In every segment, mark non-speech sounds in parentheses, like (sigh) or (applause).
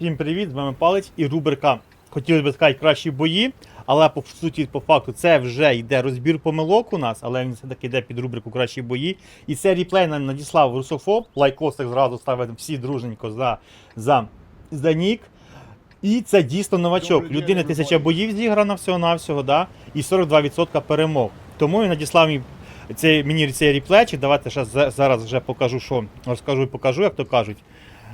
Всім привіт, з вами Палець і рубрика хотілося б сказати кращі бої, але по суті, по факту, це вже йде розбір помилок у нас, але він все-таки йде під рубрику кращі бої. І це реплей нам надіслав Русофоб. Лайкосик зразу ставить всі дружненько за, за, за нік. І це дійсно новачок. День, тисяча боїв зіграно всього-навсього, да? і 42% перемог. Тому він надіслав мені цей, мені цей реплечик. Давайте зараз вже покажу, що розкажу і покажу, як то кажуть.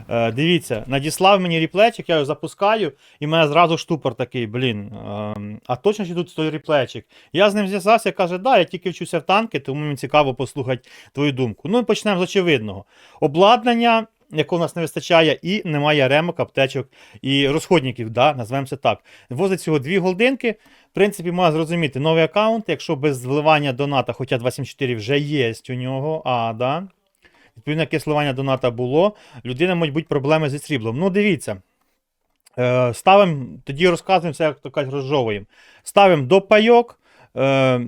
Е, дивіться, надіслав мені реплечик, я його запускаю, і в мене зразу штупор такий, блін. Е, а точно що тут той реплечик? Я з ним зв'язався, каже, да, я тільки вчуся в танки, тому мені цікаво послухати твою думку. Ну і почнемо з очевидного. Обладнання, якого у нас не вистачає, і немає ремок, аптечок і розходників, да, назвемо це так. Возить всього дві голдинки. В принципі, можна зрозуміти, новий аккаунт, якщо без вливання доната, хоча 24 вже є у нього, а, да. Відповідно, яке сливання доната було, людина можуть бути проблеми зі сріблом. Ну, дивіться. Е, ставимо, тоді розказуємо все, як то кажуть, розжовуємо. Ставимо до пайок. Е,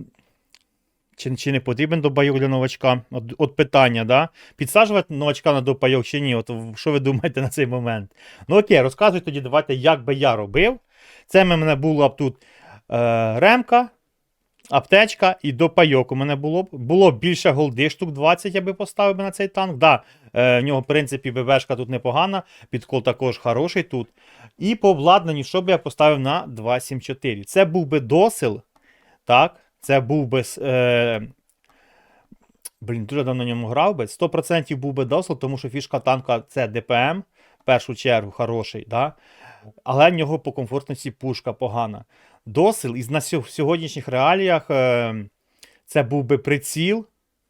чи, чи не потрібен допайок для новачка? От, от питання, да? Підсаджувати новачка на допайок чи ні? От що ви думаєте на цей момент? Ну окей, розказуйте тоді, давайте, як би я робив. Це в мене була б тут е, ремка, аптечка і допайок у мене було б. Було б більше голди, штук 20 я би поставив би на цей танк. Да, е, в нього, в принципі, ББшка тут непогана, підкол також хороший тут. І по обладнанню, що би я поставив на 274. Це був би досил. Так, це був би. Е, Блін, дуже давно на ньому грав би. 100% був би досил, тому що фішка танка це ДПМ, першу чергу, хороший. Да? Але в нього по комфортності пушка погана. Досил із на сьогоднішніх реаліях е, це був би приціл.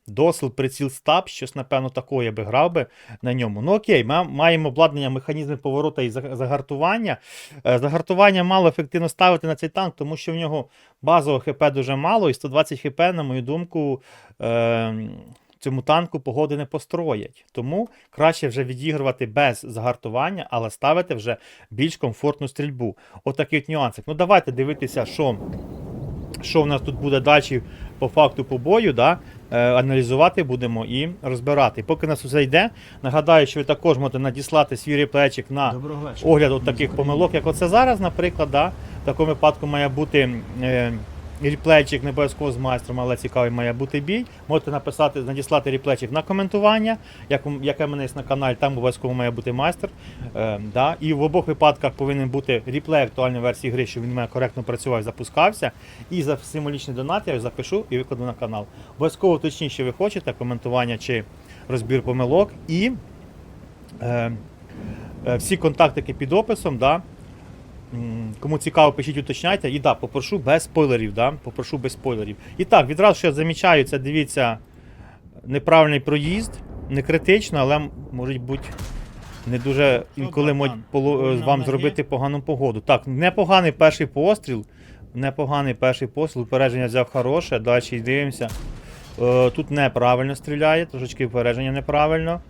Досил, приціл стаб, щось, напевно, такого я би грав би на ньому. Ну окей, ми маємо обладнання, механізми поворота і загартування. Е, Загартування мало ефективно ставити на цей танк, тому що в нього базового ХП дуже мало, і 120 ХП, на мою думку, е, цьому танку погоди не построять. Тому краще вже відігрувати без загартування, але ставити вже більш комфортну стрільбу. Отакий от нюансик. Ну давайте дивитися, що, що в нас тут буде далі по факту по бою. Да? Е, аналізувати будемо і розбирати. Поки нас усе йде, нагадаю, що ви також можете надіслати свій реплечик на огляд от таких помилок, як оце зараз, наприклад, да? в такому випадку має бути е, реплейчик не обов'язково з майстром, але цікавий має бути бій. Можете написати, надіслати реплейчик на коментування, як, яке в мене є на каналі, там обов'язково має бути майстер. Е, да? І в обох випадках повинен бути реплей актуальної версії гри, щоб він мене коректно працював запускався. І за символічний донат я запишу і викладу на канал. Обов'язково уточніть, що ви хочете, коментування чи розбір помилок. І е, е, всі контактики під описом. Да? Кому цікаво, пишіть, уточняйте. І да, попрошу без спойлерів. Да? Попрошу без спойлерів. І так, відразу що замічаю, це дивіться неправильний проїзд, не критично, але м- можуть бути не дуже інколи можуть е, вам зробити погану погоду. Так, непоганий перший постріл. Непоганий перший постріл. Упередження взяв хороше. Далі дивимося. Е, Тут неправильно стріляє, трошечки упередження неправильно.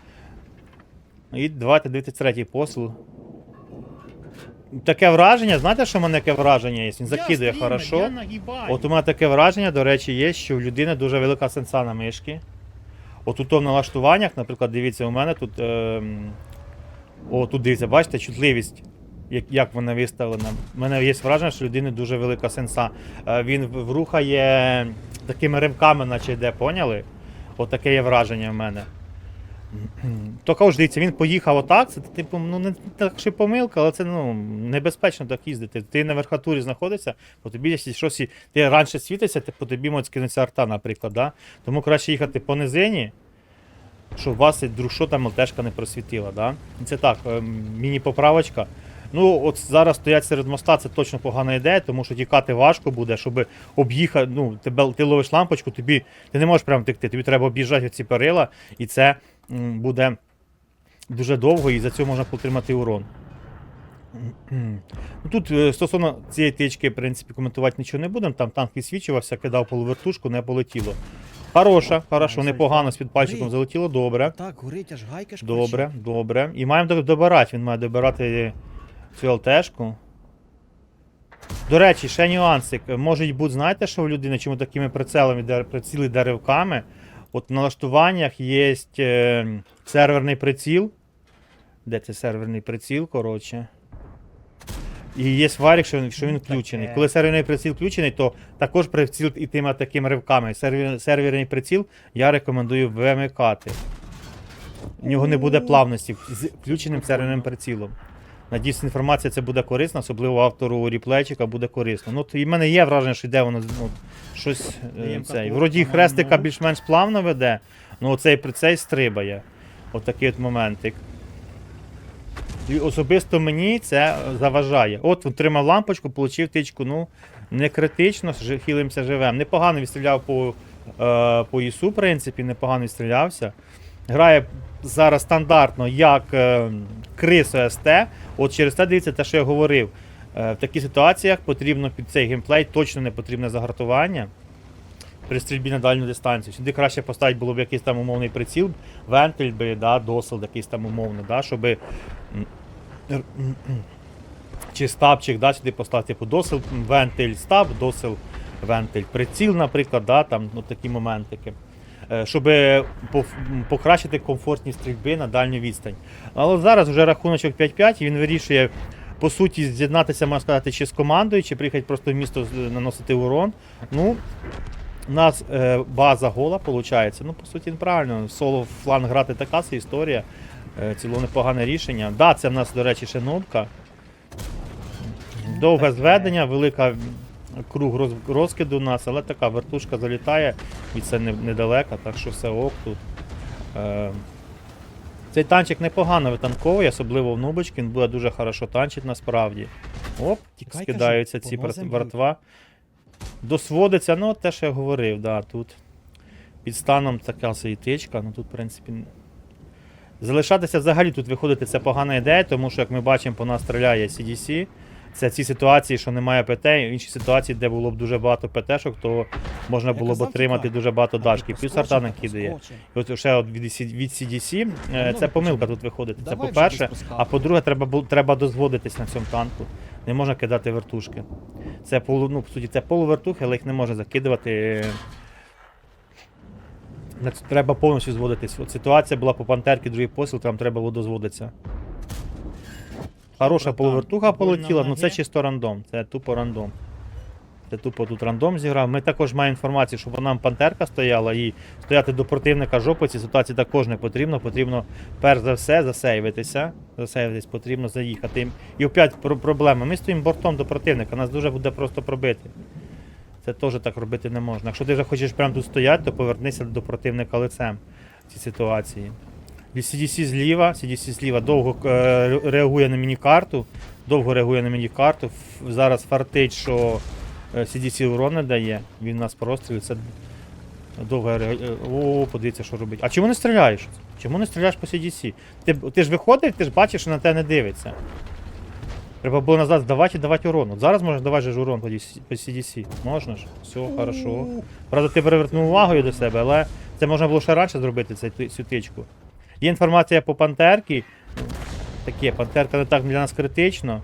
І давайте дивитися третій постріл. Таке враження, знаєте, що в мене таке враження є? Він закидує хорошо. От у мене таке враження, до речі, є, що в людини дуже велика сенса на мишки. От тут в налаштуваннях, наприклад, дивіться, у мене тут. Е, о, тут дивіться, бачите, чутливість, як, як вона виставлена. У мене є враження, що людини дуже велика сенса. Е, він врухає такими ривками, наче йде, поняли? От таке є враження в мене. (clears throat) Тільки ж дивіться, він поїхав отак, це типу, ну не так що помилка, але це ну, небезпечно так їздити. Ти на верхатурі знаходишся, по тобі якщо щось, ти раніше світишся, ти, по тобі може скинутися арта, наприклад. Да? Тому краще їхати по низині, щоб вас вдруг що там ЛТшка не просвітила. Да? Це так, е, міні-поправочка. Ну, от зараз стоять серед моста, це точно погана ідея, тому що тікати важко буде, щоб об'їхати. Ну, тебе, ти ловиш лампочку, тобі ти не можеш прямо втекти, тобі треба об'їжджати ці перила, і це буде дуже довго, і за цього можна отримати урон. Ну, Тут е, стосовно цієї тички, в принципі, коментувати нічого не будемо. Там танк відсвічувався, кидав полувертушку, не полетіло. Хороша, хорошо, непогано з підпальчиком Горить. залетіло, добре. Так, горить, аж гайка ж Добре, добре. І маємо до- добирати. Він має добирати цю ЛТшку. До речі, ще нюансик. Можуть бути, знаєте, що у людини, чому такими прицелами, приціли деревками? От в налаштуваннях є е, серверний приціл. Де це серверний приціл, коротше? І є варік, що він, що він Ну, включений. Коли серверний приціл включений, то також приціл йтиме такими ривками. Сервер, серверний приціл я рекомендую вимикати. У нього не буде плавності з включеним серверним прицілом. Надіюсь, інформація це буде корисна, особливо автору ріплейчика буде корисно. Ну, то і в мене є враження, що йде воно ну, щось. е, Даєм Вроді хрестика більш-менш плавно веде, ну оцей прицей стрибає. От от моментик. І особисто мені це заважає. От отримав лампочку, отримав тичку, ну, не критично, хилимося живем. Непогано відстріляв по, е, по ІСу, в принципі, непогано відстрілявся. Грає зараз стандартно, як е, крисо СТ. От через те дивіться те, що я говорив. Е, в таких ситуаціях потрібно під цей геймплей точно не потрібне загартування при стрільбі на дальню дистанцію. Сюди краще поставити було б якийсь там умовний приціл, вентиль би, да, досил якийсь там умовний, да, щоб чи стабчик, да, сюди поставити типу досил, вентиль, стаб, досил, вентиль, приціл, наприклад, да, там, ну, такі моментики. Е, Щоб покращити комфортність стрільби на дальню відстань. Але зараз вже рахуночок 5-5, він вирішує, по суті, з'єднатися, можна сказати, чи з командою, чи приїхати просто в місто наносити урон. Ну, у нас е, база гола, виходить. Ну, по суті, правильно. Соло фланг грати така це історія. Е, ціло непогане рішення. Да, це в нас, до речі, ще нубка. Довге зведення, велика круг роз, розкиду у нас, але така вертушка залітає і це не, недалеко, так що все ок тут. Е, цей танчик непогано витанковує, особливо в нубочки, він буде дуже хорошо танчить насправді. Оп, Тікай, скидаються кажу, ці братва. Досводиться, ну те, що я говорив, да, тут під станом така собі ну тут, в принципі. Залишатися взагалі тут виходити це погана ідея, тому що, як ми бачимо, по нас стріляє CDC. Це ці ситуації, що немає ПТ, і інші ситуації, де було б дуже багато ПТ-шок, то можна було б отримати дуже багато дашки. Плюс поскочив, арта накидає. І от ще от від, CDC, е, Ну, це помилка тут виходить. Це по-перше. А по-друге, треба, треба дозводитись на цьому танку. Не можна кидати вертушки. Це полу, ну, по суті, це полувертухи, але їх не можна закидувати. Треба повністю зводитись. От ситуація була по пантерки, другий посіл, там треба було дозводитися. Хороша полувертуха полетіла, в ну це чисто рандом. Це тупо рандом. Це тупо тут рандом зіграв. Ми також маємо інформацію, щоб нам пантерка стояла і стояти до противника жопи. цій ситуації також не потрібно. Потрібно перш за все засейвитися. Засейвитись потрібно заїхати. І опять про- проблема. Ми стоїмо бортом до противника, нас дуже буде просто пробити. Це теж так робити не можна. Якщо ти вже хочеш прямо тут стояти, то повернися до противника лицем в цій ситуації. CDC зліва, CDC зліва довго е, реагує на міні-карту. Довго реагує на міні-карту. Зараз фартить, що е, CDC урон не дає. Він нас прострілює. Це довго реагує. О, подивіться, що робить. А чому не стріляєш? Чому не стріляєш по CDC? Ти, ти ж виходив, ти ж бачиш, що на тебе не дивиться. Треба було назад здавати і давати урон. От зараз можеш давати ж урон по CDC. Можна ж? Все, хорошо. Правда, ти перевернув увагою до себе, але це можна було ще раніше зробити цю тичку. Є інформація по пантерці. Таке, пантерка не так для нас критично.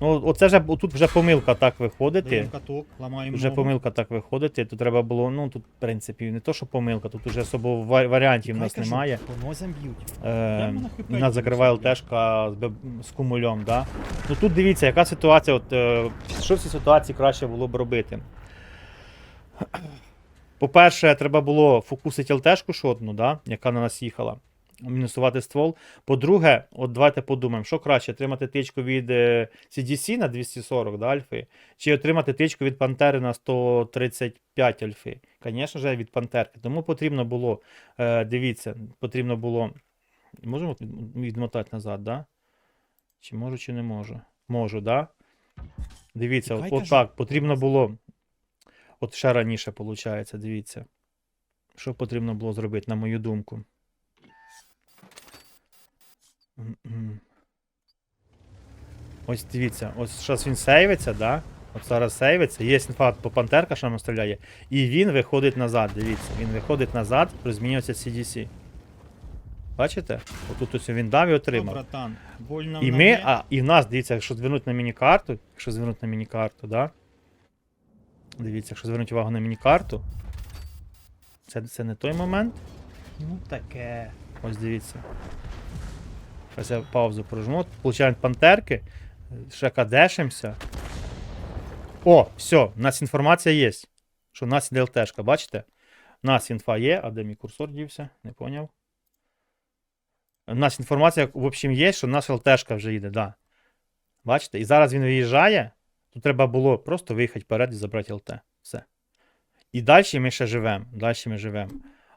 Ну, оце вже тут вже помилка так виходити. Каток, ламаємо Вже ногу. помилка так виходити. Тут треба було, ну тут, в принципі, не то, що помилка, тут вже особо варіантів в нас кажу, немає. По нозям б'ють. Е, на нас закриває. ЛТшка з, з кумульом, да? Ну тут дивіться, яка ситуація, от, е, що в цій ситуації краще було б робити. По-перше, треба було фокусити ЛТшку шотну, да? яка на нас їхала, мінусувати ствол. По-друге, от давайте подумаємо, що краще, отримати тичку від е, CDC на 240 да, альфи, чи отримати тичку від Пантери на 135 альфи. Звісно ж, від Пантерки. Тому потрібно було, е, дивіться, потрібно було. Можемо відмотати назад, да? Чи можу, чи не можу? Можу, да? Дивіться, от, от так, потрібно було. От ще раніше, виходить, дивіться. Що потрібно було зробити, на мою думку. Ось дивіться, ось зараз він сейвиться, да? От зараз сейвиться, є інфа по пантерка, що нам стріляє, і він виходить назад. Дивіться, він виходить назад, розмінюється CDC. Бачите? Отут ось він дав і отримав. братан, больно І ми, а, і в нас, дивіться, якщо звернути на міні-карту, якщо звернути на міні-карту, да? Дивіться, якщо звернути увагу на міні-карту. Це, це не той момент. Ну таке. Ось дивіться. Зараз я паузу прожму. Получаємо пантерки. ще кадешимося. О, все, у нас інформація є. Що у нас іде ЛТшка, бачите? У нас інфа є, а де мій курсор дівся? Не поняв. У нас інформація, в общем, є, що наша ЛТшка вже їде, да. Бачите? І зараз він виїжджає. Тут треба було просто виїхати вперед і забрати ЛТ. Все. І далі ми ще живемо. Далі ми живемо.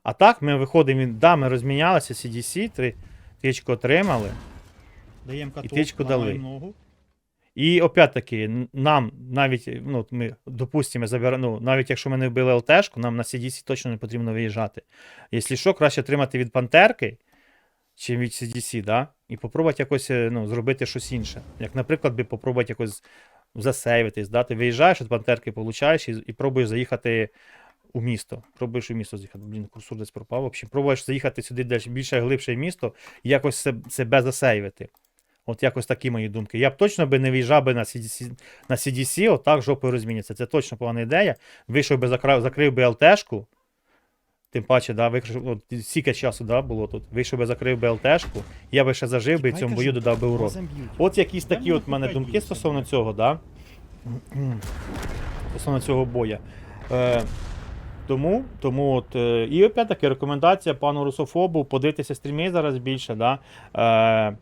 А так ми виходимо, да, ми розмінялися, CDC, три тичку отримали. Даємо каток, тичку дали. ногу. І опять-таки, нам навіть, ну, ми, допустимо, забер... ну, навіть якщо ми не вбили ЛТшку, нам на CDC точно не потрібно виїжджати. Якщо що, краще отримати від пантерки, чим від CDC, да? і попробувати якось е, ну, зробити щось інше. Як, наприклад, би попробувати якось засейвитись, да? ти виїжджаєш від пантерки, получаєш і, і пробуєш заїхати у місто. Пробуєш у місто заїхати. Блін, курсор десь пропав. В общем, пробуєш заїхати сюди десь більше глибше місто і якось се- себе засейвити. От якось такі мої думки. Я б точно би не виїжджав би на CDC, на CDC отак жопою розміняться. Це точно погана ідея. Вийшов би, закрив, закрив би ЛТшку. Тим паче, да, вийшов, от, стільки часу да, було тут. Вийшов би, закрив би ЛТшку, я би ще зажив би і цьому бою додав би урок. От якісь такі от в мене думки стосовно цього, да? (clears throat) стосовно цього боя. Е, тому, тому от, е, і опять-таки рекомендація пану Русофобу подивитися стріми зараз більше, да? е,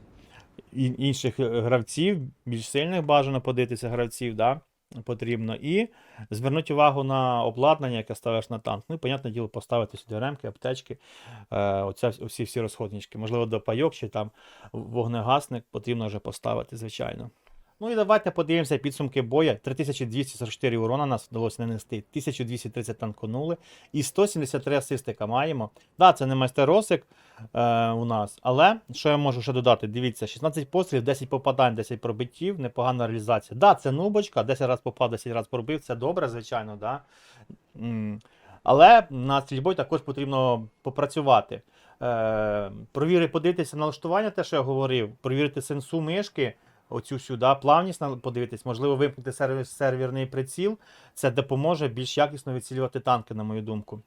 інших гравців, більш сильних бажано подивитися гравців, да? потрібно. І звернути увагу на обладнання, яке ставиш на танк. Ну і, понятне діло, поставити сюди ремки, аптечки, е, оця, всі всі розходнички. Можливо, до пайок чи там вогнегасник потрібно вже поставити, звичайно. Ну і давайте подивимося підсумки боя. 3244 урона нас вдалося нанести, 1230 танконули і 173 асистика маємо. Да, це не майстеросик е, у нас, але що я можу ще додати? Дивіться, 16 пострілів, 10 попадань, 10 пробиттів, непогана реалізація. Да, це нубочка, 10 разів попав, 10 разів пробив, це добре, звичайно, да. Але на стрільбою також потрібно попрацювати. Е, провіри, подивитися налаштування, те, що я говорив, провірити сенсу мишки, оцю сюди, плавність подивитись, можливо, вимкнути сервер, серверний приціл. Це допоможе більш якісно відцілювати танки, на мою думку.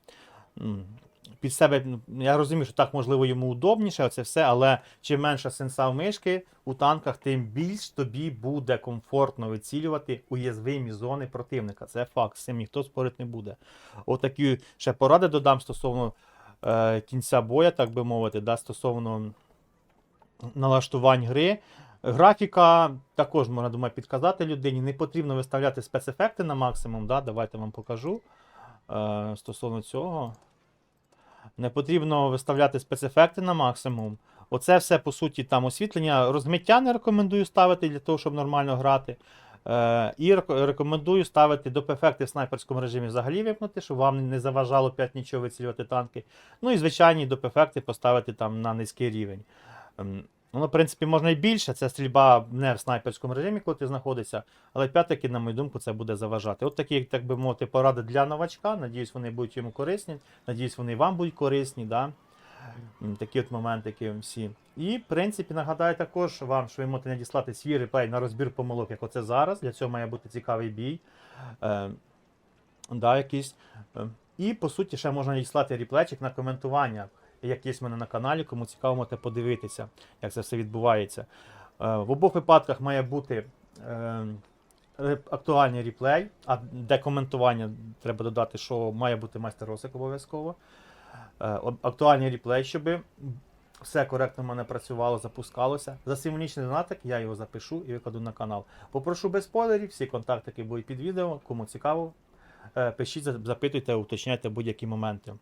Під себе, ну, я розумію, що так можливо йому удобніше, оце все, але чим менша сенса в мишки у танках, тим більш тобі буде комфортно вицілювати уязвимі зони противника. Це факт, з цим ніхто спорити не буде. Отакі ще поради додам стосовно е, кінця боя, так би мовити, да, стосовно налаштувань гри. Графіка також можна думаю, підказати людині. Не потрібно виставляти спецефекти на максимум. Да? Давайте вам покажу. Е, стосовно цього. Не потрібно виставляти спецефекти на максимум. Оце все, по суті, там освітлення. Розмиття не рекомендую ставити для того, щоб нормально грати. Е, і рекомендую ставити доп-ефекти в снайперському режимі взагалі випнути, щоб вам не заважало 5 нічого вицілювати танки. Ну і звичайні доп-ефекти поставити там на низький рівень. Воно, в принципі, можна і більше. Це стрільба не в снайперському режимі, коли ти знаходишся. Але п'ятаки, на мою думку, це буде заважати. От такі, так би мовити, поради для новачка. Надіюсь, вони будуть йому корисні. Надіюсь, вони вам будуть корисні. Да? Такі от моментики всі. І, в принципі, нагадаю також вам, що ви можете надіслати свій реплей на розбір помилок, як оце зараз. Для цього має бути цікавий бій. Е, да, якийсь. Е, І, по суті, ще можна надіслати реплейчик на коментування, як є в мене на каналі, кому цікаво, можете подивитися, як це все відбувається. Е, В обох випадках має бути е, актуальний реплей, а де коментування треба додати, що має бути майстер Росик обов'язково. Е, Актуальний реплей, щоб все коректно в мене працювало, запускалося. За символічний донатик я його запишу і викладу на канал. Попрошу без спойлерів, всі контактики будуть під відео, кому цікаво. Пишіть, запитуйте, уточняйте будь-які моменти.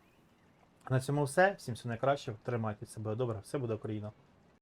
На цьому все. Всім всього найкращого. Тримайте себе добре, все буде Україна.